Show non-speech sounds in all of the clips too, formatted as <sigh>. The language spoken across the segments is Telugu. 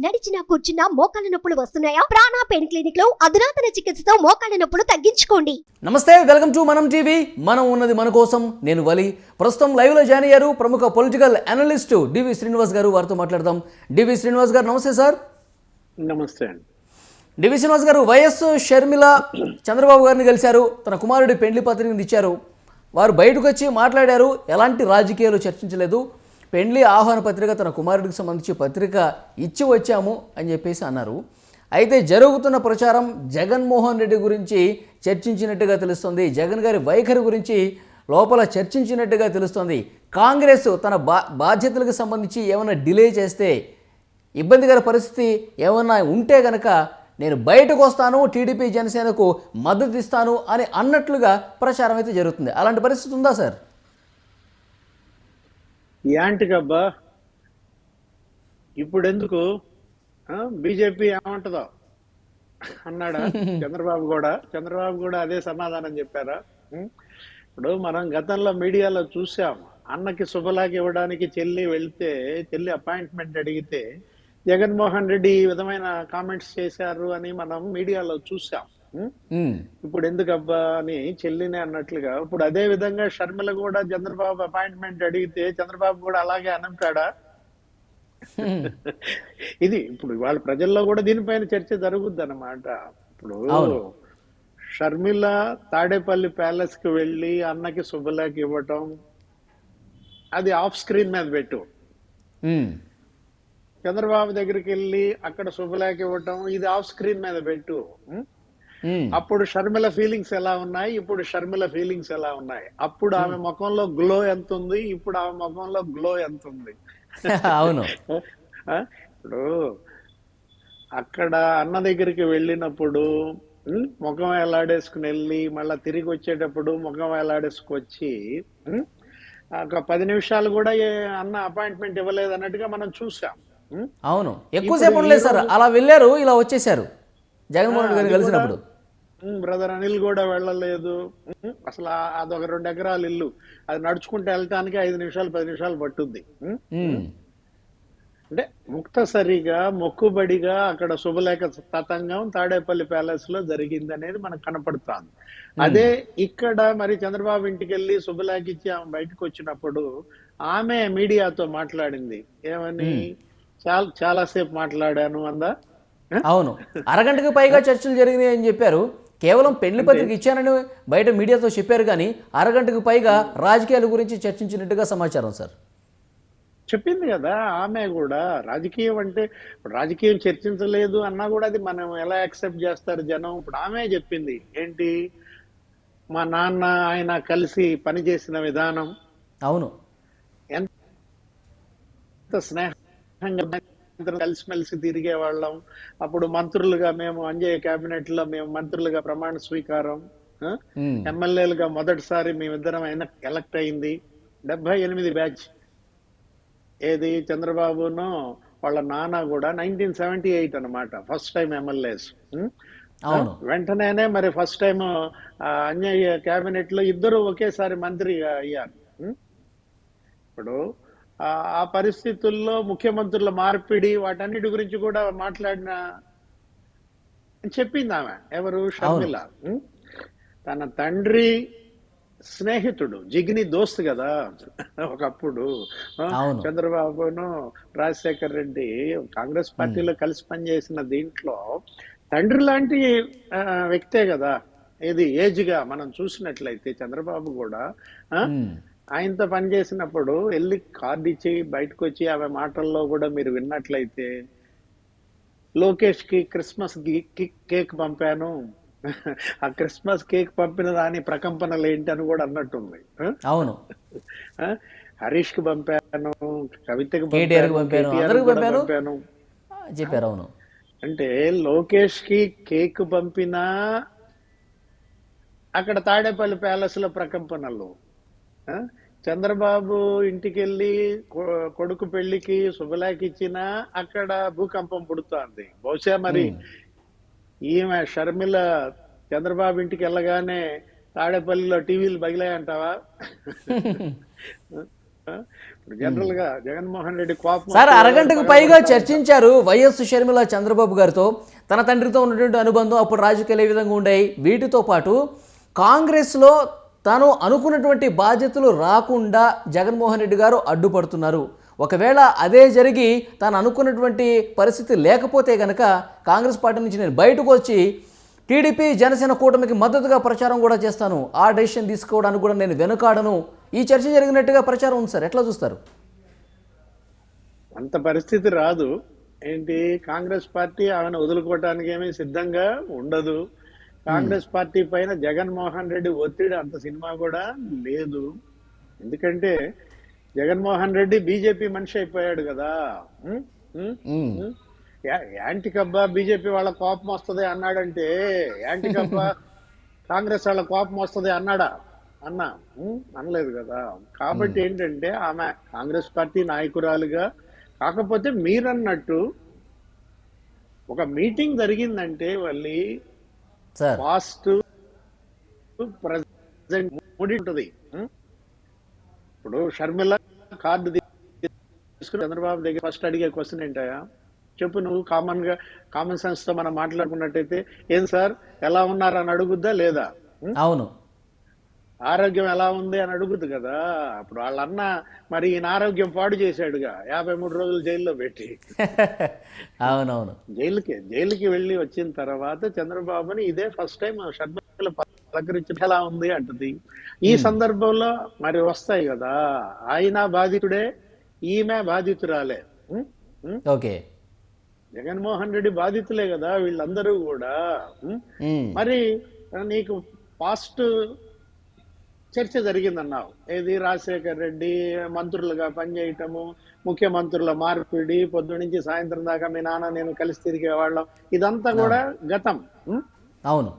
నడిచినా కూర్చున్నా మోకాళ్ళ నొప్పులు వస్తున్నాయా? ప్రాణా పెయిన్ క్లినిక్లో అధునాతన చికిత్సతో మోకాళ్ళ నొప్పులు తగ్గించుకోండి. నమస్తే వెల్కమ్ టు మనం టీవీ. మనం ఉన్నది మన కోసం నేను వలి. ప్రస్తుతం లైవ్లో జాయిన్ అయ్యారు ప్రముఖ పొలిటికల్ అనలిస్టు డివి శ్రీనివాస్ గారు. వారితో మాట్లాడదాం. డివి శ్రీనివాస్ గారు నమస్తే సార్. నమస్తే అండి. డివి శ్రీనివాస్ గారు వైఎస్ షర్మిల చంద్రబాబు గారిని కలిశారు. తన కుమారుడి పెండ్లి పత్రికను ఇచ్చారు. వారు బయటకు వచ్చి మాట్లాడారు. ఎలాంటి రాజకీయాలు చర్చించలేదు. పెండ్లి ఆహ్వాన పత్రిక తన కుమారుడికి సంబంధించి పత్రిక ఇచ్చి వచ్చాము అని చెప్పేసి అన్నారు. అయితే జరుగుతున్న ప్రచారం జగన్మోహన్ రెడ్డి గురించి చర్చించినట్టుగా తెలుస్తుంది. జగన్ గారి వైఖరి గురించి లోపల చర్చించినట్టుగా తెలుస్తుంది. కాంగ్రెస్ తన బా బాధ్యతలకు సంబంధించి ఏమైనా డిలే చేస్తే ఇబ్బందికర పరిస్థితి ఏమన్నా ఉంటే గనక నేను బయటకు వస్తాను టీడీపీ జనసేనకు మద్దతు ఇస్తాను అని అన్నట్లుగా ప్రచారం అయితే జరుగుతుంది. అలాంటి పరిస్థితి ఉందా సార్? యాంటికబ్బా ఇప్పుడు ఎందుకు బీజేపీ ఏమంటదో అన్నాడా <laughs> చంద్రబాబు కూడా. చంద్రబాబు కూడా అదే సమాధానం చెప్పారా? ఇప్పుడు మనం గతంలో మీడియాలో చూసాం అన్నకి శుభలాకి ఇవ్వడానికి చెల్లి వెళ్తే చెల్లి అపాయింట్మెంట్ అడిగితే జగన్మోహన్ రెడ్డి ఈ విధమైన కామెంట్స్ చేశారు అని మనం మీడియాలో చూసాం. ఇప్పుడు ఎందుకబ్బా అని చెల్లిని అన్నట్లుగా ఇప్పుడు అదే విధంగా షర్మిల కూడా చంద్రబాబు అపాయింట్మెంట్ అడిగితే చంద్రబాబు కూడా అలాగే అనంటాడా ఇది ఇప్పుడు వాళ్ళ ప్రజల్లో కూడా దీనిపైన చర్చ జరుగుద్ది అనమాట ఇప్పుడు. షర్మిల తాడేపల్లి ప్యాలెస్కి వెళ్ళి అన్నకి శుభలేఖ ఇవ్వటం అది ఆఫ్ స్క్రీన్ మీద పెట్టు. చంద్రబాబు దగ్గరికి వెళ్ళి అక్కడ శుభలేఖ ఇవ్వటం ఇది ఆఫ్ స్క్రీన్ మీద పెట్టు. అప్పుడు షర్మిల ఫీలింగ్స్ ఎలా ఉన్నాయి? ఇప్పుడు షర్మిల ఫీలింగ్స్ ఎలా ఉన్నాయి? అప్పుడు ఆమె ముఖంలో గ్లో ఎంత ఉంది ఇప్పుడు ఆమె ముఖంలో గ్లో ఎంత ఉంది అవును? ఇప్పుడు అక్కడ అన్న దగ్గరికి వెళ్ళినప్పుడు ముఖం ఎలాడేసుకుని వెళ్ళి మళ్ళా తిరిగి వచ్చేటప్పుడు ముఖం ఎలాడేసుకొచ్చి ఉం, ఒక పది నిమిషాలు కూడా అన్న అపాయింట్మెంట్ ఇవ్వలేదు అన్నట్టుగా మనం చూసాం? అవును. ఎక్కువసేపు ఉండలేదు సార్. అలా వెళ్ళారు ఇలా వచ్చేసారు జగన్మోహన్ రెడ్డి గారిని కలిసినప్పుడు. బ్రదర్ అనిల్ కూడా వెళ్ళలేదు. అసలు అదొక రెండు ఎకరాల ఇల్లు. అది నడుచుకుంటూ వెళ్ళటానికి ఐదు నిమిషాలు పది నిమిషాలు పట్టుద్ది. అంటే ముక్తసరిగా మొక్కుబడిగా అక్కడ శుభలేఖ తతంగం తాడేపల్లి ప్యాలెస్లో జరిగింది అనేది మనకు కనపడుతోంది. అదే ఇక్కడ మరి చంద్రబాబు ఇంటికి వెళ్ళి శుభలేఖ ఇచ్చి ఆమె బయటకు వచ్చినప్పుడు ఆమె మీడియాతో మాట్లాడింది. ఏమని? చాలా చాలాసేపు మాట్లాడాను అందా? అవును. అరగంటకు పైగా చర్చలు జరిగినాయి అని చెప్పారు. కేవలం పెళ్ళి పత్రిక ఇచ్చానని బయట మీడియాతో చెప్పారు కానీ అరగంటకు పైగా రాజకీయాల గురించి చర్చించినట్టుగా సమాచారం సార్. చెప్పింది కదా ఆమె కూడా రాజకీయం అంటే ఇప్పుడు రాజకీయం చర్చించలేదు అన్నా కూడా అది మనం ఎలా యాక్సెప్ట్ చేస్తారు జనం? ఇప్పుడు ఆమె చెప్పింది ఏంటి? మా నాన్న ఆయన కలిసి పనిచేసిన విధానం అవును. ఎంత స్నేహంగా ఇద్దరం కలిసిమెలిసి తిరిగే వాళ్ళం అప్పుడు మంత్రులుగా మేము అంజయ్య కేబినెట్లో మేము మంత్రులుగా ప్రమాణ స్వీకారం ఎమ్మెల్యేలుగా మొదటిసారి మేమిద్దరం ఎలక్ట్ అయింది. డెబ్బై ఎనిమిది బ్యాచ్. ఏది? చంద్రబాబును వాళ్ళ నాన్న కూడా నైన్టీన్ సెవెంటీ ఎయిట్ అనమాట ఫస్ట్ టైం ఎమ్మెల్యేస్. అవును. వెంటనే మరి ఫస్ట్ టైం అన్యాయ కేబినెట్లో ఇద్దరు ఒకేసారి మంత్రిగా అయ్యారు? ఇప్పుడు ఆ ఆ పరిస్థితుల్లో ముఖ్యమంత్రుల మార్పిడి వాటన్నిటి గురించి కూడా మాట్లాడిన చెప్పింది ఆమె. ఎవరు? షర్మిల? తన తండ్రి స్నేహితుడు జిగ్ని దోస్త్ కదా. ఒకప్పుడు. చంద్రబాబును రాజశేఖర్ రెడ్డి కాంగ్రెస్ పార్టీలో కలిసి పనిచేసిన దీంట్లో తండ్రి లాంటి వ్యక్తే కదా. ఇది ఏజ్గా మనం చూసినట్లయితే చంద్రబాబు కూడా ఆయనతో పనిచేసినప్పుడు వెళ్ళి కార్డు ఇచ్చి బయటకు వచ్చి ఆమె మాటల్లో కూడా మీరు విన్నట్లయితే లోకేష్కి క్రిస్మస్ కేక్ పంపాను. ఆ క్రిస్మస్ కేక్ పంపిన దాని ప్రకంపనలు ఏంటి అని కూడా అన్నట్టుంది? అవును? హరీష్కి పంపాను కవితకి పంపాను, చెప్పారు అవును. అంటే లోకేష్కి కేక్ పంపినా అక్కడ తాడేపల్లి ప్యాలెస్లో ప్రకంపనలు. ఆ? చంద్రబాబు ఇంటికి వెళ్ళి కొ- కొడుకు పెళ్ళికి శుభలేఖ ఇచ్చినా అక్కడ భూకంపం పుడుతోంది. బహుశా మరి ఈమె షర్మిల చంద్రబాబు ఇంటికి వెళ్ళగానే తాడేపల్లిలో టీవీలు బగిలాయంటావా జనరల్గా జగన్మోహన్ రెడ్డి కోపం సార్ అరగంటకు పగ. చర్చించారు వైఎస్ షర్మిల చంద్రబాబు గారితో. తన తండ్రితో ఉన్నటువంటి అనుబంధం అప్పుడు రాజకీయాలు ఏ విధంగా ఉండేవి వీటితో పాటు కాంగ్రెస్లో తాను అనుకున్నటువంటి బాధ్యతలు రాకుండా జగన్మోహన్ రెడ్డి గారు అడ్డుపడుతున్నారు. ఒకవేళ అదే జరిగి తాను అనుకున్నటువంటి పరిస్థితి లేకపోతే గనక కాంగ్రెస్ పార్టీ నుంచి నేను బయటకు వచ్చి టీడీపీ జనసేన కూటమికి మద్దతుగా ప్రచారం కూడా చేస్తాను. ఆ డెసిషన్ తీసుకోవడానికి కూడా నేను వెనుకాడను. ఈ చర్చ జరిగినట్టుగా ప్రచారం ఉంది సార్. ఎట్లా చూస్తారు? అంత పరిస్థితి రాదు. ఏంటి? కాంగ్రెస్ పార్టీ ఆమెను వదులుకోవటానికి ఏమీ సిద్ధంగా ఉండదు. కాంగ్రెస్ పార్టీ పైన జగన్మోహన్ రెడ్డి ఒత్తిడి అంత సినిమా కూడా లేదు. ఎందుకంటే జగన్మోహన్ రెడ్డి బీజేపీ మనిషి అయిపోయాడు కదా. యాంటీ కబ్బా బీజేపీ వాళ్ళ కోపం వస్తది అన్నాడంటే యాంటీ కబ్బా <laughs> కాంగ్రెస్ వాళ్ళ కోపం వస్తది అన్నాడా? అన్నా? అనలేదు కదా. కాబట్టి ఏంటంటే ఆమె కాంగ్రెస్ పార్టీ నాయకురాలుగా. కాకపోతే మీరన్నట్టు ఒక మీటింగ్ జరిగిందంటే మళ్ళీ పాస్ట్ ప్రజెంట్ మూడి ఉంటుంది? ఇప్పుడు షర్మిల కార్డు తీసుకుని చంద్రబాబు దగ్గర ఫస్ట్ అడిగే క్వశ్చన్ ఏంటయా చెప్పు నువ్వు కామన్గా కామన్ సెన్స్తో మనం మాట్లాడుకున్నట్టయితే ఏం సార్? ఎలా ఉన్నారు అని అడుగుద్దా లేదా? అవును. ఆరోగ్యం ఎలా ఉంది అని అడుగుద్ది కదా. అప్పుడు వాళ్ళ అన్న మరి ఈయన ఆరోగ్యం పాడు చేశాడుగా. యాభై మూడు రోజులు జైల్లో పెట్టి. <laughs> అవునవును. జైలుకి జైలుకి వెళ్ళి వచ్చిన తర్వాత చంద్రబాబుని ఇదే ఫస్ట్ టైం షర్మిల పలకరించి ఎలా ఉంది అంటది. ఈ సందర్భంలో మరి వస్తాయి కదా. ఆయన బాధితుడే ఈమె బాధితురాలే? ఓకే. జగన్మోహన్ రెడ్డి బాధితులే కదా వీళ్ళందరూ కూడా. మరి నీకు పాస్ట్ చర్చ జరిగిందన్నావు. ఏది? రాజశేఖర్ రెడ్డి మంత్రులుగా పనిచేయటము ముఖ్యమంత్రుల మార్పిడి పొద్దు నుంచి సాయంత్రం దాకా మీ నాన్న నేను కలిసి తిరిగేవాళ్ళం ఇదంతా కూడా గతం? అవును.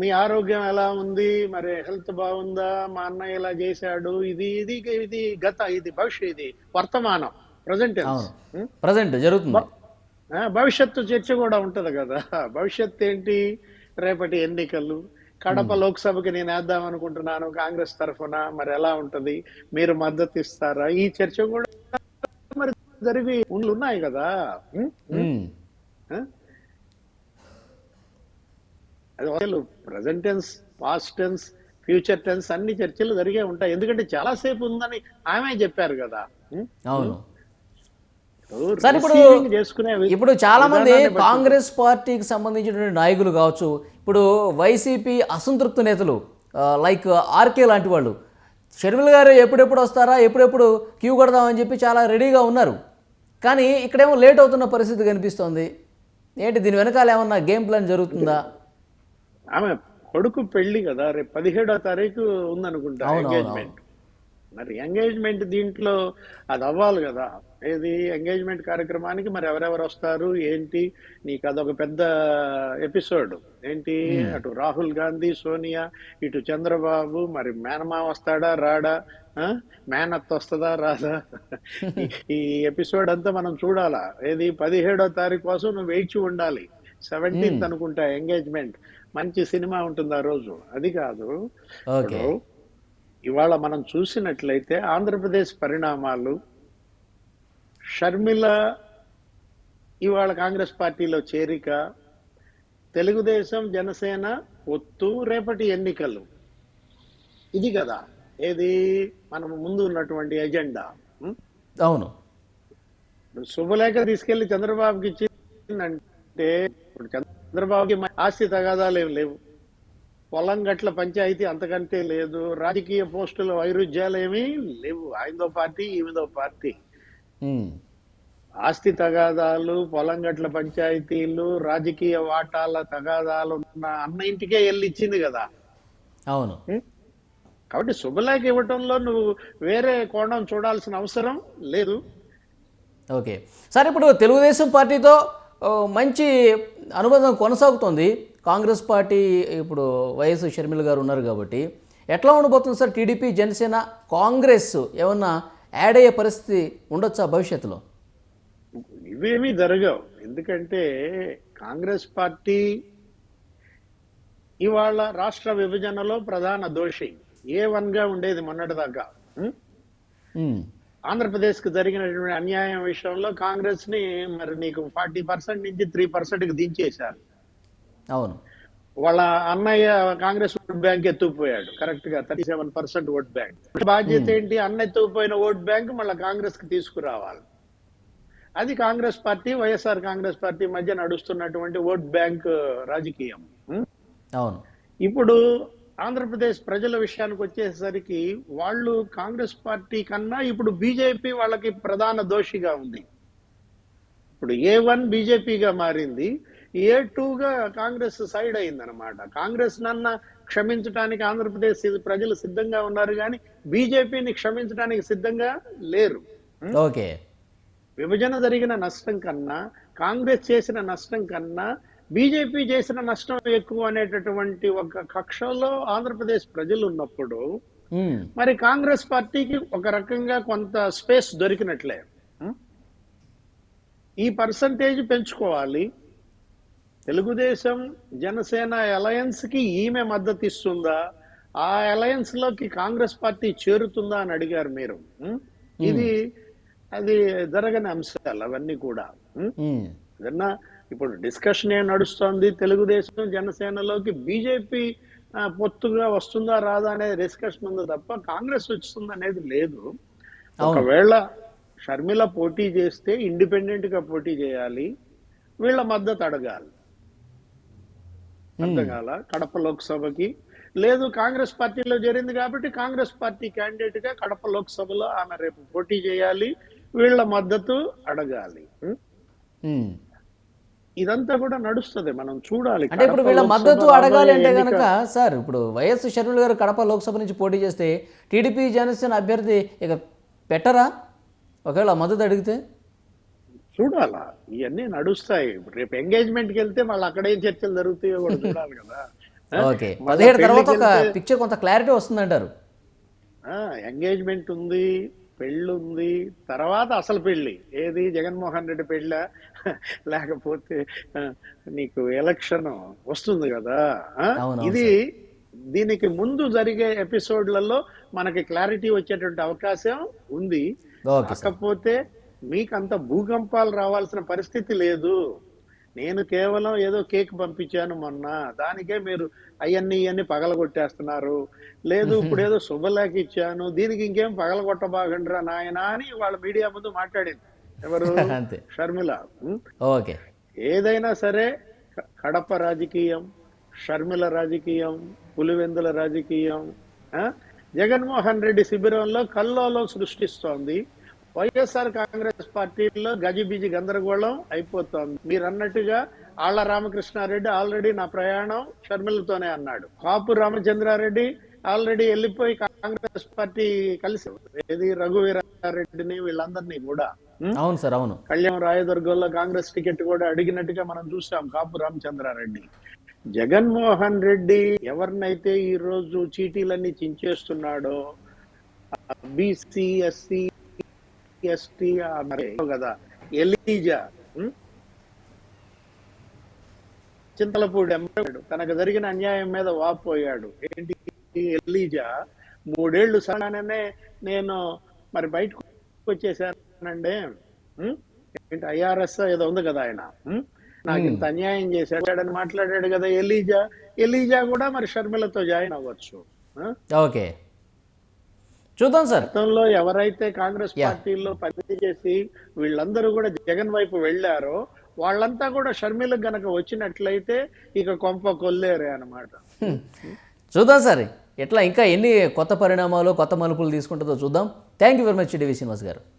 మీ ఆరోగ్యం ఎలా ఉంది? మరి హెల్త్ బాగుందా? మా అన్నయ్య ఇలా చేశాడు? ఇది ఇది ఇది గత ఇది భవిష్యత్ ఇది వర్తమానం ప్రజెంట్ ప్రజెంట్ జరుగుతుంది. భవిష్యత్తు చర్చ కూడా ఉంటది కదా. భవిష్యత్తు ఏంటి? రేపటి ఎన్నికలు కడప లోక్సభకి నేను వేద్దాం అనుకుంటున్నాను కాంగ్రెస్ తరఫున. మరి ఎలా ఉంటది? మీరు మద్దతు ఇస్తారా? ఈ చర్చ కూడా మరి జరిగి ఉన్నాయి కదా? అది అసలు present tense past tense future tense అన్ని చర్చలు జరిగే ఉంటాయి. ఎందుకంటే చాలా సేపు ఉందని ఆమె చెప్పారు కదా? అవును. సార్ ఇప్పుడు ఇప్పుడు చాలా మంది కాంగ్రెస్ పార్టీకి సంబంధించినటువంటి నాయకులు కావచ్చు ఇప్పుడు వైసీపీ అసంతృప్త నేతలు లైక్ ఆర్కే లాంటి వాళ్ళు. షర్మిల గారు ఎప్పుడెప్పుడు వస్తారా ఎప్పుడెప్పుడు క్యూ కొడదామని చెప్పి చాలా రెడీగా ఉన్నారు. కానీ ఇక్కడేమో లేట్ అవుతున్న పరిస్థితి కనిపిస్తోంది. ఏంటి దీని వెనకాల ఏమన్నా గేమ్ ప్లాన్ జరుగుతుందా? ఆమె కొడుకు పెళ్ళి కదా రేపు పదిహేడో తారీఖు ఉందనుకుంటా ఎంగేజ్మెంట్ మరి ఎంగేజ్మెంట్ దీంట్లో అది అవ్వాలి కదా. ఏది ఎంగేజ్మెంట్ కార్యక్రమానికి మరి ఎవరెవరు వస్తారు ఏంటి? నీకు అదొక పెద్ద ఎపిసోడ్ ఏంటి? అటు రాహుల్ గాంధీ సోనియా ఇటు చంద్రబాబు మరి మేనమా వస్తాడా రాడా? ఆ? మేనత్ వస్తుందా రాదా? ఈ- <laughs> ఎపిసోడ్ అంతా మనం చూడాలా? ఏది? పదిహేడో తారీఖు కోసం నువ్వు వేచి ఉండాలి. సెవెంటీన్త్ అనుకుంటా ఎంగేజ్మెంట్ మంచి సినిమా ఉంటుంది ఆ రోజు. అది కాదు. ఇవాళ మనం చూసినట్లయితే ఆంధ్రప్రదేశ్ పరిణామాలు షర్మిల ఇవాళ కాంగ్రెస్ పార్టీలో చేరిక తెలుగుదేశం జనసేన ఒత్తు రేపటి ఎన్నికలు. ఇది కదా. ఏది? మనం ముందు ఉన్నటువంటి ఎజెండా? అవును. శుభలేఖ తీసుకెళ్ళి చంద్రబాబుకి ఇచ్చిందంటే ఇప్పుడు చంద్రబాబుకి ఆస్తి తగాదాలు ఏం లేవు. పొలం గట్ల పంచాయతీ అంతకంటే లేదు. రాజకీయ పోస్టుల వైరుధ్యాలు ఏమీ లేవు. ఆయనదో పార్టీ ఈమెదో పార్టీ. ఆస్తి తగాదాలు పొలం గట్ల పంచాయతీలు రాజకీయ వాటాల తగాదాలు ఉన్న అన్న ఇంటికే వెళ్ళి ఇచ్చింది కదా. అవును? కాబట్టి శుభలేఖ ఇవ్వటంలో నువ్వు వేరే కోణం చూడాల్సిన అవసరం లేదు. ఓకే. సార్ ఇప్పుడు తెలుగుదేశం పార్టీతో మంచి అనుబంధం కొనసాగుతోంది. కాంగ్రెస్ పార్టీ ఇప్పుడు వైఎస్ షర్మిల గారు ఉన్నారు కాబట్టి ఎట్లా ఉండబోతుంది సార్ టీడీపీ జనసేన కాంగ్రెస్ ఏమన్నా యాడ్ అయ్యే పరిస్థితి ఉండొచ్చా భవిష్యత్తులో? ఇవేమీ జరగవు. ఎందుకంటే కాంగ్రెస్ పార్టీ ఇవాళ రాష్ట్ర విభజనలో ప్రధాన దోషి. ఏ వన్గా ఉండేది మొన్నటిదాకా. ఆంధ్రప్రదేశ్కి జరిగినటువంటి అన్యాయం విషయంలో కాంగ్రెస్ని మరి నీకు ఫార్టీ పర్సెంట్ నుంచి త్రీ కి దించేశారు. అవును. వాళ్ళ అన్నయ్య కాంగ్రెస్ ఓట్ బ్యాంక్ ఎత్తుకుపోయాడు. కరెక్ట్గా thirty seven percent vote bank. బాధ్యత ఏంటి? అన్న ఎత్తుకుపోయిన ఓట్ బ్యాంక్ మళ్ళీ కాంగ్రెస్కి తీసుకురావాలి. అది కాంగ్రెస్ పార్టీ వైఎస్ఆర్ కాంగ్రెస్ పార్టీ మధ్య నడుస్తున్నటువంటి ఓట్ బ్యాంక్ రాజకీయం. ఉం? అవును. ఇప్పుడు ఆంధ్రప్రదేశ్ ప్రజల విషయానికి వచ్చేసరికి వాళ్ళు కాంగ్రెస్ పార్టీ కన్నా ఇప్పుడు బీజేపీ వాళ్ళకి ప్రధాన దోషిగా ఉంది. ఇప్పుడు ఏ వన్ బీజేపీగా మారింది ఏ గా కాంగ్రెస్ సైడ్ అయిందనమాట కాంగ్రెస్ నన్న క్షమించడానికి ఆంధ్రప్రదేశ్ ప్రజలు సిద్ధంగా ఉన్నారు కానీ బీజేపీని క్షమించడానికి సిద్ధంగా లేరు. ఓకే. విభజన జరిగిన నష్టం కన్నా కాంగ్రెస్ చేసిన నష్టం కన్నా బీజేపీ చేసిన నష్టం ఎక్కువ అనేటటువంటి ఒక కక్షలో ఆంధ్రప్రదేశ్ ప్రజలు ఉన్నప్పుడు ఉమ్, మరి కాంగ్రెస్ పార్టీకి ఒక రకంగా కొంత స్పేస్ దొరికినట్లే. ఉం? ఈ పర్సంటేజ్ పెంచుకోవాలి. తెలుగుదేశం జనసేన అలయన్స్కి ఈమె మద్దతు ఇస్తుందా ఆ అలయన్స్లోకి కాంగ్రెస్ పార్టీ చేరుతుందా అని అడిగారు మీరు? ఇది అది జరగని అంశాలు అవన్నీ కూడా. ఏదన్నా ఇప్పుడు డిస్కషన్ ఏం నడుస్తోంది? తెలుగుదేశం జనసేనలోకి బీజేపీ పొత్తుగా వస్తుందా రాదా అనే డిస్కషన్ ఉంది తప్ప కాంగ్రెస్ వస్తుంది అనేది లేదు. ఒకవేళ షర్మిల పోటీ చేస్తే ఇండిపెండెంట్గా పోటీ చేయాలి వీళ్ళ మద్దతు అడగాలి. అర్థం కాల? కడప లోక్సభకి. లేదు కాంగ్రెస్ పార్టీలో చేరింది కాబట్టి కాంగ్రెస్ పార్టీ క్యాండిడేట్గా కడప లోక్సభలో ఆమె రేపు పోటీ చేయాలి వీళ్ళ మద్దతు అడగాలి. ఇదంతా కూడా నడుస్తుంది మనం చూడాలి. అంటే ఇప్పుడు వీళ్ళ మద్దతు అడగాలి అంటే కనుక సార్ ఇప్పుడు వైఎస్ షర్మిల గారు కడప లోక్సభ నుంచి పోటీ చేస్తే టీడీపీ జనసేన అభ్యర్థి ఇక పెట్టరా? ఒకవేళ మద్దతు అడిగితే? చూడాలా? ఇవన్నీ నడుస్తాయి. రేపు ఎంగేజ్మెంట్కి వెళ్తే వాళ్ళు అక్కడ ఏం చర్చలు జరుగుతాయో కూడా చూడాలి కదా. ఓకే. మళ్ళా పదిహేడు తర్వాత ఒక పిక్చర్ కొంత క్లారిటీ వస్తుందంటారు. ఎంగేజ్మెంట్ ఉంది పెళ్ళి ఉంది తర్వాత అసలు పెళ్ళి ఏది? జగన్మోహన్ రెడ్డి పెళ్ళ? లేకపోతే నీకు ఎలక్షన్ వస్తుంది కదా? ఇది దీనికి ముందు జరిగే ఎపిసోడ్లలో మనకి క్లారిటీ వచ్చేటువంటి అవకాశం ఉంది. కాకపోతే మీకంత భూకంపాలు రావాల్సిన పరిస్థితి లేదు. నేను కేవలం ఏదో కేక్ పంపించాను మొన్న. దానికే మీరు అవన్నీ ఇవన్నీ పగలగొట్టేస్తున్నారు. లేదు <laughs> ఇప్పుడు ఏదో శుభలేఖ ఇచ్చాను. దీనికి ఇంకేం పగలగొట్టబాగండ్రా నాయనా అని వాళ్ళ మీడియా ముందు మాట్లాడింది. ఎవరు? <laughs> అంతే. షర్మిల? ఓకే. ఏదైనా సరే కడప రాజకీయం షర్మిల రాజకీయం పులివెందుల రాజకీయం? జగన్మోహన్ రెడ్డి శిబిరంలో కల్లోలం సృష్టిస్తోంది. వైఎస్ఆర్ కాంగ్రెస్ పార్టీలో గజిబిజి గందరగోళం అయిపోతోంది. మీరు అన్నట్టుగా ఆళ్ళ రామకృష్ణారెడ్డి ఆల్రెడీ నా ప్రయాణం షర్మిలతోనే అన్నాడు. కాపు రామచంద్రారెడ్డి ఆల్రెడీ వెళ్ళిపోయి కాంగ్రెస్ పార్టీ కలిసి ఏది రఘువీరారెడ్డిని వీళ్ళందరినీ కూడా? అవును సార్ అవును. కళ్యాణ్ రాయదుర్గంలో కాంగ్రెస్ టికెట్ కూడా అడిగినట్టుగా మనం చూసాం కాపు రామచంద్రారెడ్డి. జగన్మోహన్ రెడ్డి ఎవరినైతే ఈ రోజు చీటీలన్నీ చించేస్తున్నాడో బీసీ ఎస్సీ ఎస్టీ కదా ఎలీజా? చింతలపూడి ఎమ్మెల్యేడు తనకు జరిగిన అన్యాయం మీద వాపోయాడు. ఏంటి ఎలీజా? మూడేళ్ళు సగానే నేను మరి బయటకు వచ్చేసానండి? ఏంటి ఐఆర్ఎస్ ఏదో ఉంది కదా ఆయన? నాకు ఇంత అన్యాయం చేశాడని మాట్లాడాడు కదా ఎలీజా. ఎలీజా కూడా మరి షర్మిలతో జాయిన్ అవ్వచ్చు? ఓకే. చూద్దాం సార్. గతంలో ఎవరైతే కాంగ్రెస్. పార్టీలో పనిచేసి వీళ్ళందరూ కూడా జగన్ వైపు వెళ్ళారో వాళ్ళంతా కూడా షర్మిలకు గనక వచ్చినట్లయితే ఇక కొంప కొల్లేరే అన్నమాట. హ్మ్. చూద్దాం సార్. ఎట్లా ఇంకా ఎన్ని కొత్త పరిణామాలు కొత్త మలుపులు తీసుకుంటుందో చూద్దాం. Thank you very much DV Srinivas గారు.